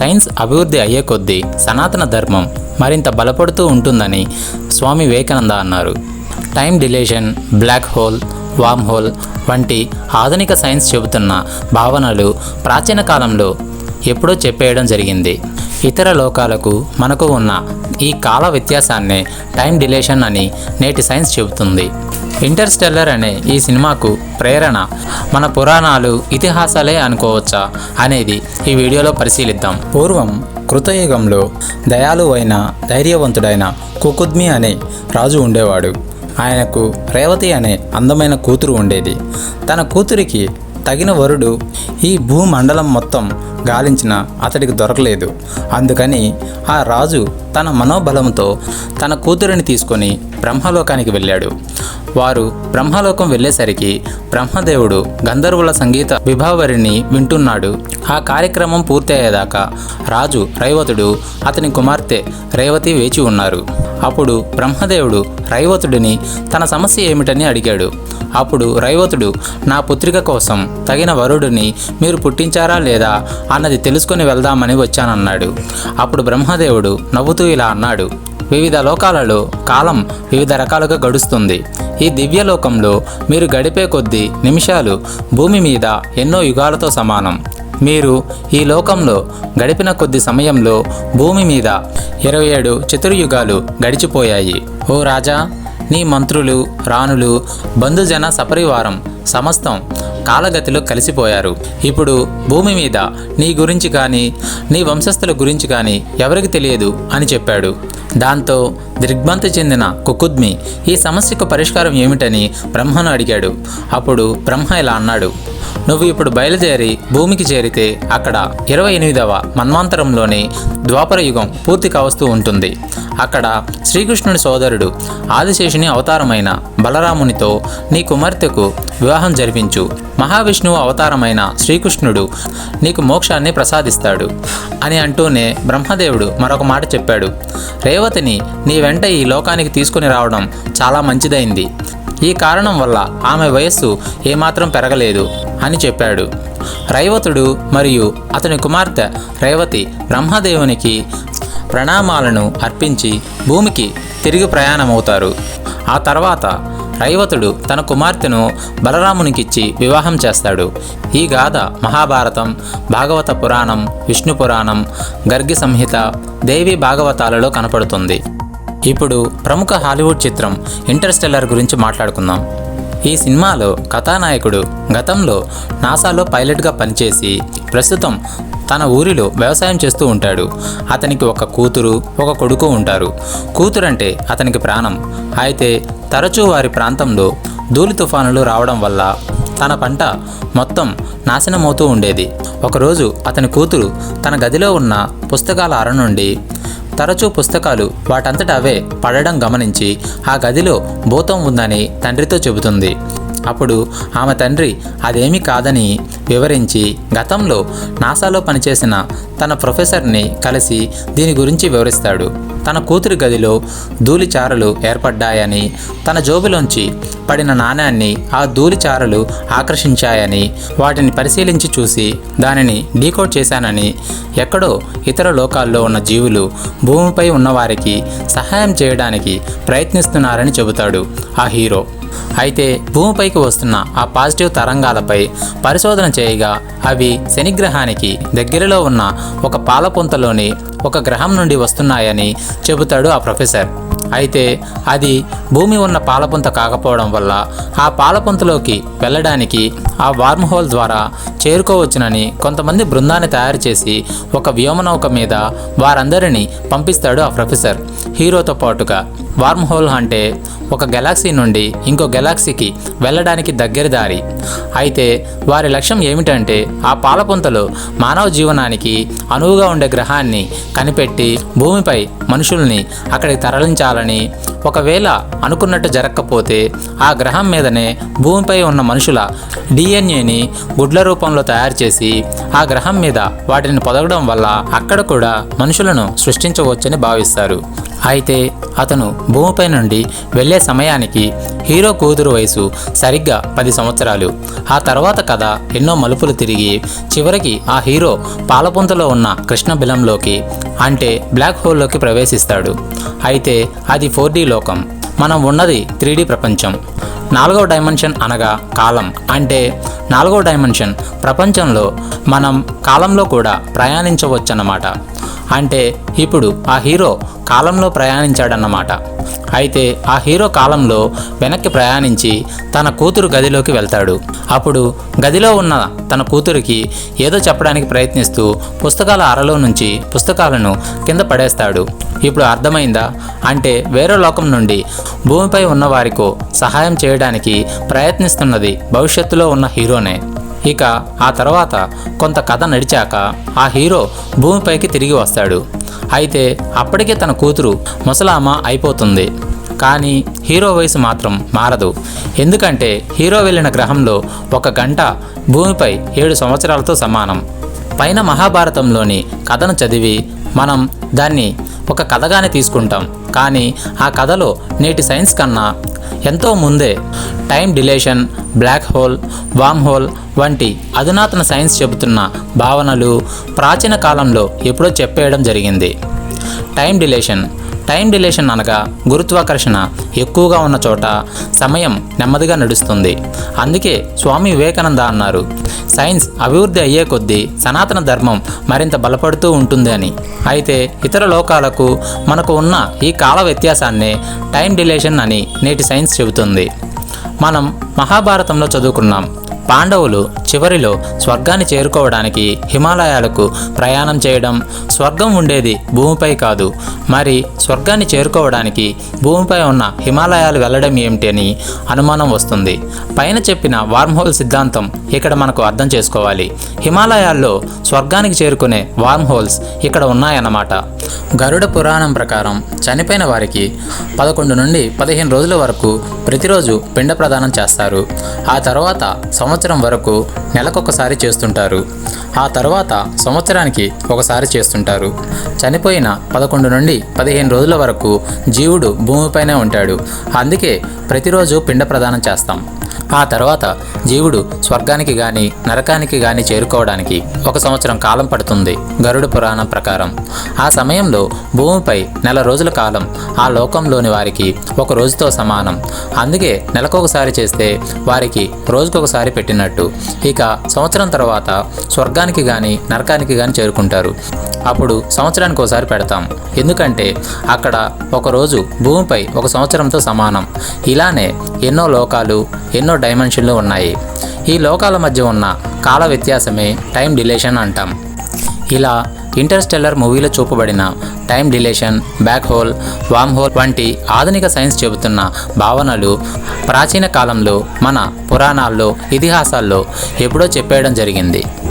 Science అభివృద్ధి అయ్యే కొద్దీ సనాతన ధర్మం మరింత బలపడుతూ ఉంటుందని స్వామి వివేకానంద అన్నారు. Time dilation black hole wormhole వంటి ఆధునిక సైన్స్ చెబుతున్న భావనలు ప్రాచీన కాలంలో ఎప్పుడో చెప్పేయడం జరిగింది. ఇతర లోకాలకు మనకు ఉన్న ఈ కాల వ్యత్యాసాన్నే టైం డిలేషన్ అని నేటి సైన్స్ చెబుతుంది. ఇంటర్స్టెల్లర్ అనే ఈ సినిమాకు ప్రేరణ మన పురాణాలు ఇతిహాసాలే అనుకోవచ్చా అనేది ఈ వీడియోలో పరిశీలిద్దాం. పూర్వం కృతయుగంలో దయాలు అయిన ధైర్యవంతుడైన కుకుద్మి అనే రాజు ఉండేవాడు. ఆయనకు రేవతి అనే అందమైన కూతురు ఉండేది. తన కూతురికి తగిన వరుడు ఈ భూమండలం మొత్తం గాలించిన అతడికి దొరకలేదు. అందుకని ఆ రాజు తన మనోబలంతో తన కూతురిని తీసుకొని బ్రహ్మలోకానికి వెళ్ళాడు. వారు బ్రహ్మలోకం వెళ్ళేసరికి బ్రహ్మదేవుడు గంధర్వుల సంగీత విభావరిని వింటున్నాడు. ఆ కార్యక్రమం పూర్తయ్యేదాకా రాజు రైవతుడు అతని కుమార్తె రేవతి వేచి ఉన్నారు. అప్పుడు బ్రహ్మదేవుడు రైవతుడిని తన సమస్య ఏమిటని అడిగాడు. అప్పుడు రైవతుడు నా పుత్రిక కోసం తగిన వరుడిని మీరు పుట్టించారా లేదా అన్నది తెలుసుకొని వెళ్దామని వచ్చానన్నాడు. అప్పుడు బ్రహ్మదేవుడు నవ్వుతూ ఇలా అన్నాడు. వివిధ లోకాలలో కాలం వివిధ రకాలుగా గడుస్తుంది. ఈ దివ్యలోకంలో మీరు గడిపే కొద్ది నిమిషాలు భూమి మీద ఎన్నో యుగాలతో సమానం. మీరు ఈ లోకంలో గడిపిన కొద్ది సమయంలో భూమి మీద ఇరవై ఏడు చతుర్యుగాలు గడిచిపోయాయి. ఓ రాజా నీ మంత్రులు రాణులు బంధుజన సపరివారం సమస్తం కాలగతిలో కలిసిపోయారు. ఇప్పుడు భూమి మీద నీ గురించి కానీ నీ వంశస్థుల గురించి కానీ ఎవరికి తెలియదు అని చెప్పాడు. దాంతో దిగ్భ్రాంతి చెందిన కుకుద్మి ఈ సమస్యకు పరిష్కారం ఏమిటని బ్రహ్మను అడిగాడు. అప్పుడు బ్రహ్మ ఇలా అన్నాడు నువ్వు ఇప్పుడు బయలుదేరి భూమికి చేరితే అక్కడ ఇరవై ఎనిమిదవ మన్వాంతరంలోని ద్వాపర యుగం పూర్తి కావస్తూ ఉంటుంది. అక్కడ శ్రీకృష్ణుడి సోదరుడు ఆదిశేషుని అవతారమైన బలరామునితో నీ కుమార్తెకు వివాహం జరిపించు. మహావిష్ణువు అవతారమైన శ్రీకృష్ణుడు నీకు మోక్షాన్ని ప్రసాదిస్తాడు అని అంటూనే బ్రహ్మదేవుడు మరొక మాట చెప్పాడు. రేవతిని నీ వెంట ఈ లోకానికి తీసుకుని రావడం చాలా మంచిదైంది. ఈ కారణం వల్ల ఆమె వయస్సు ఏమాత్రం పెరగలేదు అని చెప్పాడు. రైవతుడు మరియు అతని కుమార్తె రేవతి బ్రహ్మదేవునికి ప్రణామాలను అర్పించి భూమికి తిరిగి ప్రయాణమవుతారు. ఆ తర్వాత రైవతుడు తన కుమార్తెను బలరామునికిచ్చి వివాహం చేస్తాడు. ఈ గాథ మహాభారతం భాగవత పురాణం విష్ణు పురాణం గర్గి సంహిత దేవి భాగవతాలలో కనపడుతుంది. ఇప్పుడు ప్రముఖ హాలీవుడ్ చిత్రం ఇంటర్స్టెల్లర్ గురించి మాట్లాడుకుందాం. ఈ సినిమాలో కథానాయకుడు గతంలో నాసాలో పైలట్గా పనిచేసి ప్రస్తుతం తన ఊరిలో వ్యవసాయం చేస్తూ ఉంటాడు. అతనికి ఒక కూతురు ఒక కొడుకు ఉంటారు. కూతురంటే అతనికి ప్రాణం. అయితే తరచూ వారి ప్రాంతంలో ధూళి తుఫానులు రావడం వల్ల తన పంట మొత్తం నాశనమవుతూ ఉండేది. ఒకరోజు అతని కూతురు తన గదిలో ఉన్న పుస్తకాల అర నుండి తరచూ పుస్తకాలు వాటంతట అవే పడడం గమనించి ఆ గదిలో భూతం ఉందని తండ్రితో చెబుతుంది. అప్పుడు ఆమె తండ్రి అదేమీ కాదని వివరించి గతంలో నాసాలో పనిచేసిన తన ప్రొఫెసర్ని కలిసి దీని గురించి వివరిస్తాడు. తన కూతురి గదిలో ధూళిచారలు ఏర్పడ్డాయని తన జోబులోంచి పడిన నాణ్యాన్ని ఆ ధూళిచారలు ఆకర్షించాయని వాటిని పరిశీలించి చూసి దానిని డీకోడ్ చేశానని ఎక్కడో ఇతర లోకాల్లో ఉన్న జీవులు భూమిపై ఉన్నవారికి సహాయం చేయడానికి ప్రయత్నిస్తున్నారని చెబుతాడు ఆ హీరో. అయితే భూమిపైకి వస్తున్న ఆ పాజిటివ్ తరంగాలపై పరిశోధన చేయగా అవి శనిగ్రహానికి దగ్గరలో ఉన్న ఒక పాలపుంతలోని ఒక గ్రహం నుండి వస్తున్నాయని చెబుతాడు ఆ ప్రొఫెసర్. అయితే అది భూమి ఉన్న పాలపుంత కాకపోవడం వల్ల ఆ పాలపుంతలోకి వెళ్ళడానికి ఆ వార్మ్ హోల్ ద్వారా చేరుకోవచ్చునని కొంతమంది బృందాన్ని తయారు చేసి ఒక వ్యోమనౌక మీద వారందరినీ పంపిస్తాడు ఆ ప్రొఫెసర్. హీరోతో పాటుగా వార్మ్ హోల్ అంటే ఒక గెలాక్సీ నుండి ఇంకో గెలాక్సీకి వెళ్ళడానికి దగ్గర దారి. అయితే వారి లక్ష్యం ఏమిటంటే ఆ పాలపుంతలు మానవ జీవనానికి అనువుగా ఉండే గ్రహాన్ని కనిపెట్టి భూమిపై మనుషుల్ని అక్కడికి తరలించాలని ఒకవేళ అనుకున్నట్టు జరగకపోతే ఆ గ్రహం మీదనే భూమిపై ఉన్న మనుషుల డిఎన్ఏని గుడ్ల రూపంలో తయారు చేసి ఆ గ్రహం మీద వాటిని పొదగడం వల్ల అక్కడ కూడా మనుషులను సృష్టించవచ్చని భావిస్తారు. అయితే అతను భూమిపై నుండి వెళ్ళే సమయానికి హీరో కూతురు వయసు సరిగ్గా పది సంవత్సరాలు. ఆ తర్వాత కథ ఎన్నో మలుపులు తిరిగి చివరికి ఆ హీరో పాలపుంతలో ఉన్న కృష్ణ బిలంలోకి అంటే బ్లాక్ హోల్లోకి ప్రవేశిస్తాడు. అయితే అది ఫోర్ లోకం. మనం ఉన్నది త్రీ ప్రపంచం. నాలుగవ డైమెన్షన్ అనగా కాలం అంటే నాలుగవ డైమెన్షన్ ప్రపంచంలో మనం కాలంలో కూడా ప్రయాణించవచ్చన్నమాట. అంటే ఇప్పుడు ఆ హీరో కాలంలో ప్రయాణించాడన్నమాట. అయితే ఆ హీరో కాలంలో వెనక్కి ప్రయాణించి తన కూతురు గదిలోకి వెళ్తాడు. అప్పుడు గదిలో ఉన్న తన కూతురికి ఏదో చెప్పడానికి ప్రయత్నిస్తూ పుస్తకాల అరలో నుంచి పుస్తకాలను కింద పడేస్తాడు. ఇప్పుడు అర్థమైందా? అంటే వేరే లోకం నుండి భూమిపై ఉన్న వారికో సహాయం చేయడానికి ప్రయత్నిస్తున్నది భవిష్యత్తులో ఉన్న హీరోనే. ఇక ఆ తర్వాత కొంత కథ నడిచాక ఆ హీరో భూమిపైకి తిరిగి వస్తాడు. అయితే అప్పటికే తన కూతురు ముసలామ అయిపోతుంది. కానీ హీరో వయసు మాత్రం మారదు. ఎందుకంటే హీరో వెళ్ళిన గ్రహంలో ఒక గంట భూమిపై ఏడు సంవత్సరాలతో సమానం. పైన మహాభారతంలోని కథను చదివి మనం దాన్ని ఒక కథగానే తీసుకుంటాం. కానీ ఆ కథలో నేటి సైన్స్ కన్నా ఎంతో ముందే time dilation black hole wormhole వంటి అధునాతన సైన్స్ చెబుతున్న భావనలు ప్రాచీన కాలంలో ఎప్పుడో చెప్పేయడం జరిగింది. Time dilation. టైం డిలేషన్ అనగా గురుత్వాకర్షణ ఎక్కువగా ఉన్న చోట సమయం నెమ్మదిగా నడుస్తుంది. అందుకే స్వామి వివేకానంద అన్నారు సైన్స్ అభివృద్ధి అయ్యే కొద్దీ సనాతన ధర్మం మరింత బలపడుతూ ఉంటుంది అని. అయితే ఇతర లోకాలకు మనకు ఉన్న ఈ కాల వ్యత్యాసాన్నే టైం డిలేషన్ అని నేటి సైన్స్ చెబుతుంది. మనం మహాభారతంలో చదువుకున్నాం. పాండవులు చివరిలో స్వర్గాన్ని చేరుకోవడానికి హిమాలయాలకు ప్రయాణం చేయడం స్వర్గం ఉండేది భూమిపై కాదు. మరి స్వర్గాన్ని చేరుకోవడానికి భూమిపై ఉన్న హిమాలయాలు వెళ్ళడం ఏమిటి అని అనుమానం వస్తుంది. పైన చెప్పిన వార్మ్ హోల్ సిద్ధాంతం ఇక్కడ మనకు అర్థం చేసుకోవాలి. హిమాలయాల్లో స్వర్గానికి చేరుకునే వార్మ్ హోల్స్ ఇక్కడ ఉన్నాయన్నమాట. గరుడ పురాణం ప్రకారం చనిపోయిన వారికి పదకొండు నుండి పదిహేను రోజుల వరకు ప్రతిరోజు పిండ ప్రదానం చేస్తారు. ఆ తర్వాత సంవత్సరం సంవత్సరం వరకు నెలకొకసారి చేస్తుంటారు. ఆ తర్వాత సంవత్సరానికి ఒకసారి చేస్తుంటారు. చనిపోయిన పదకొండు నుండి పదిహేను రోజుల వరకు జీవుడు భూమిపైనే ఉంటాడు. అందుకే ప్రతిరోజు పిండ ప్రదానం చేస్తాం. ఆ తర్వాత జీవుడు స్వర్గానికి గాని నరకానికి గాని చేరుకోవడానికి ఒక సంవత్సరం కాలం పడుతుంది గరుడ పురాణం ప్రకారం. ఆ సమయంలో భూమిపై నెల రోజుల కాలం ఆ లోకంలోని వారికి ఒక రోజుతో సమానం. అందుకే నెలకొకసారి చేస్తే వారికి రోజుకొకసారి పెట్టినట్టు. ఇక సంవత్సరం తర్వాత స్వర్గానికి గాని నరకానికి గాని చేరుకుంటారు. అప్పుడు సంవత్సరానికి ఒకసారి పెడతాం. ఎందుకంటే అక్కడ ఒక రోజు భూమిపై ఒక సంవత్సరంతో సమానం. ఇలానే ఎన్నో లోకాలు ఎన్నో డైమెన్షన్లు ఉన్నాయి. ఈ లోకాల మధ్య ఉన్న కాల వ్యత్యాసమే టైం డిలేషన్ అంటాం. ఇలా ఇంటర్స్టెల్లర్ మూవీలో చూపబడిన time dilation black hole wormhole వంటి ఆధునిక సైన్స్ చెబుతున్న భావనలు ప్రాచీన కాలంలో మన పురాణాల్లో ఇతిహాసాల్లో ఎప్పుడో చెప్పేయడం జరిగింది.